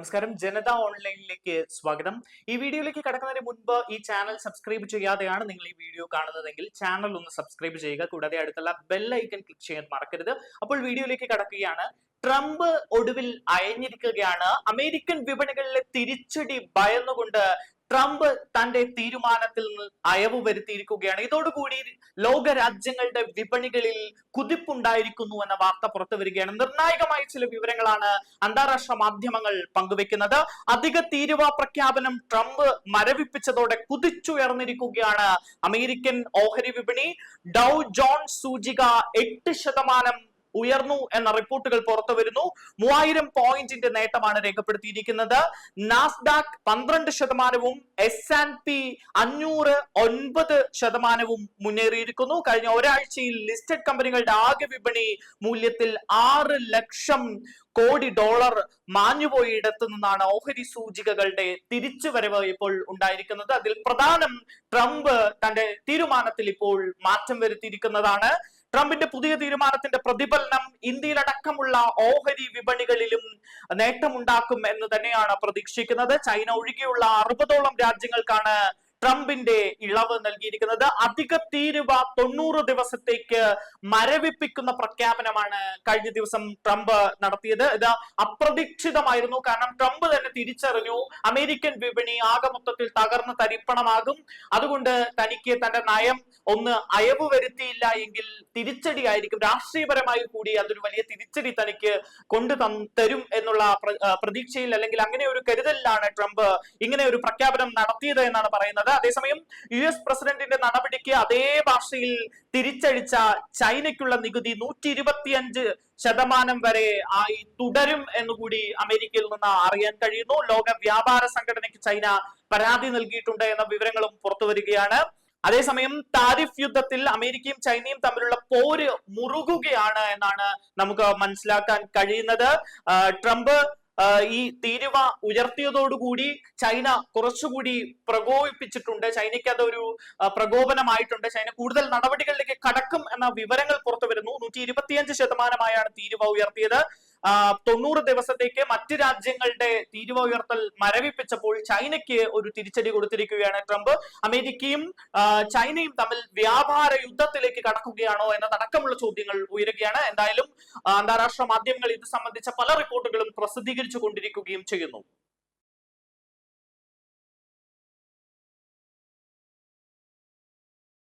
നമസ്കാരം. ജനത ഓൺലൈനിലേക്ക് സ്വാഗതം. ഈ വീഡിയോയിലേക്ക് കടക്കുന്നതിന് മുൻപ് ഈ ചാനൽ സബ്സ്ക്രൈബ് ചെയ്യാതെയാണ് നിങ്ങൾ ഈ വീഡിയോ കാണുന്നതെങ്കിൽ ചാനൽ ഒന്ന് സബ്സ്ക്രൈബ് ചെയ്യുക. കൂടാതെ അടുത്തുള്ള ബെൽ ഐക്കൺ ക്ലിക്ക് ചെയ്യാൻ മറക്കരുത്. അപ്പോൾ വീഡിയോയിലേക്ക് കടക്കുകയാണ്. ട്രംപ് ഒടുവിൽ അയഞ്ഞിരിക്കുകയാണ്. അമേരിക്കൻ വിപണികളിലെ തിരിച്ചടി ഭയന്നുകൊണ്ട് ട്രംപ് തന്റെ തീരുമാനത്തിൽ നിന്ന് അയവ് വരുത്തിയിരിക്കുകയാണ്. ഇതോടുകൂടി ലോക രാജ്യങ്ങളുടെ വിപണികളിൽ കുതിപ്പുണ്ടായിരിക്കുന്നു എന്ന വാർത്ത പുറത്തു വരികയാണ്. നിർണായകമായ ചില വിവരങ്ങളാണ് അന്താരാഷ്ട്ര മാധ്യമങ്ങൾ പങ്കുവെക്കുന്നത് അധിക തീരുവ പ്രഖ്യാപനം ട്രംപ് മരവിപ്പിച്ചതോടെ കുതിച്ചുയർന്നിരിക്കുകയാണ് അമേരിക്കൻ ഓഹരി വിപണി. ഡൗ ജോൺ സൂചിക എട്ട് ശതമാനം ഉയർന്നു എന്ന റിപ്പോർട്ടുകൾ പുറത്തു വരുന്നു. മൂവായിരം പോയിന്റിന്റെ നേട്ടമാണ് രേഖപ്പെടുത്തിയിരിക്കുന്നത്. നാസ്ഡാക് പന്ത്രണ്ട് ശതമാനവും എസ് ആൻഡ് പി അഞ്ഞൂറ് ഒൻപത് ശതമാനവും മുന്നേറിയിരിക്കുന്നു. കഴിഞ്ഞ ഒരാഴ്ചയിൽ ലിസ്റ്റഡ് കമ്പനികളുടെ ആകെ വിപണി മൂല്യത്തിൽ ആറ് ലക്ഷം കോടി ഡോളർ മാഞ്ഞുപോയിടത്തു നിന്നാണ് ഓഹരി സൂചികകളുടെ തിരിച്ചുവരവ് ഇപ്പോൾ ഉണ്ടായിരിക്കുന്നത്. അതിൽ പ്രധാനം ട്രംപ് തന്റെ തീരുമാനത്തിൽ ഇപ്പോൾ മാറ്റം വരുത്തിയിരിക്കുന്നതാണ്. ട്രംപിന്റെ പുതിയ തീരുമാനത്തിന്റെ പ്രതിഫലനം ഇന്ത്യയിലടക്കമുള്ള ഓഹരി വിപണികളിലും നേട്ടമുണ്ടാക്കും എന്ന് തന്നെയാണ് പ്രതീക്ഷിക്കുന്നത്. ചൈന ഒഴികെയുള്ള അറുപതോളം രാജ്യങ്ങൾക്കാണ് ട്രംപിന്റെ ഇളവ് നൽകിയിരിക്കുന്നത്. അധിക തീരുവ തൊണ്ണൂറ് ദിവസത്തേക്ക് മരവിപ്പിക്കുന്ന പ്രഖ്യാപനമാണ് കഴിഞ്ഞ ദിവസം ട്രംപ് നടത്തിയത്. ഇത് അപ്രതീക്ഷിതമായിരുന്നു. കാരണം ട്രംപ് തന്നെ തിരിച്ചറിഞ്ഞു. അമേരിക്കൻ വിപണി ആകെ മൊത്തത്തിൽ തകർന്ന് തരിപ്പണമാകും. അതുകൊണ്ട് തനിക്ക് തന്റെ നയം ഒന്ന് അയവ് വരുത്തിയില്ല എങ്കിൽ തിരിച്ചടിയായിരിക്കും. രാഷ്ട്രീയപരമായി കൂടി അതൊരു വലിയ തിരിച്ചടി തനിക്ക് കൊണ്ടു തരും എന്നുള്ള പ്രതീക്ഷയിൽ അല്ലെങ്കിൽ അങ്ങനെ ഒരു കരുതലിലാണ് ട്രംപ് ഇങ്ങനെ ഒരു പ്രഖ്യാപനം നടത്തിയത് എന്നാണ് പറയുന്നത് അതേസമയം യു എസ് പ്രസിഡന്റിന്റെ നടപടിക്ക് അതേ ഭാഷയിൽ തിരിച്ചടിച്ച ചൈനയ്ക്കുള്ള നികുതി നൂറ്റി ഇരുപത്തിയഞ്ച് ശതമാനം വരെ ആയി തുടരും എന്നുകൂടി അമേരിക്കയിൽ നിന്ന് അറിയാൻ കഴിയുന്നു. ലോക വ്യാപാര സംഘടനയ്ക്ക് ചൈന പരാതി നൽകിയിട്ടുണ്ട് എന്ന വിവരങ്ങളും പുറത്തു വരികയാണ്. അതേസമയം താരിഫ് യുദ്ധത്തിൽ അമേരിക്കയും ചൈനയും തമ്മിലുള്ള പോര് മുറുകുകയാണ് എന്നാണ് നമുക്ക് മനസ്സിലാക്കാൻ കഴിയുന്നത്. ട്രംപ് ഈ തീരുവ ഉയർത്തിയതോടുകൂടി ചൈന കുറച്ചുകൂടി പ്രകോപിപ്പിച്ചിട്ടുണ്ട്. ചൈനയ്ക്ക് അതൊരു പ്രകോപനമായിട്ടുണ്ട്. ചൈന കൂടുതൽ നടപടികളിലേക്ക് കടക്കും എന്ന വിവരങ്ങൾ പുറത്തു വരുന്നു നൂറ്റി ഇരുപത്തിയഞ്ച് ശതമാനമായാണ് തീരുവ ഉയർത്തിയത്. തൊണ്ണൂറ് ദിവസത്തേക്ക് മറ്റ് രാജ്യങ്ങളുടെ തീരുവ ഉയർത്തൽ മരവിപ്പിച്ചപ്പോൾ ചൈനയ്ക്ക് ഒരു തിരിച്ചടി കൊടുത്തിരിക്കുകയാണ് ട്രംപ്. അമേരിക്കയും ചൈനയും തമ്മിൽ വ്യാപാര യുദ്ധത്തിലേക്ക് കടക്കുകയാണോ എന്നതടക്കമുള്ള ചോദ്യങ്ങൾ ഉയരുകയാണ്. എന്തായാലും അന്താരാഷ്ട്ര മാധ്യമങ്ങൾ ഇത് സംബന്ധിച്ച പല റിപ്പോർട്ടുകളും പ്രസിദ്ധീകരിച്ചു കൊണ്ടിരിക്കുകയും ചെയ്യുന്നു.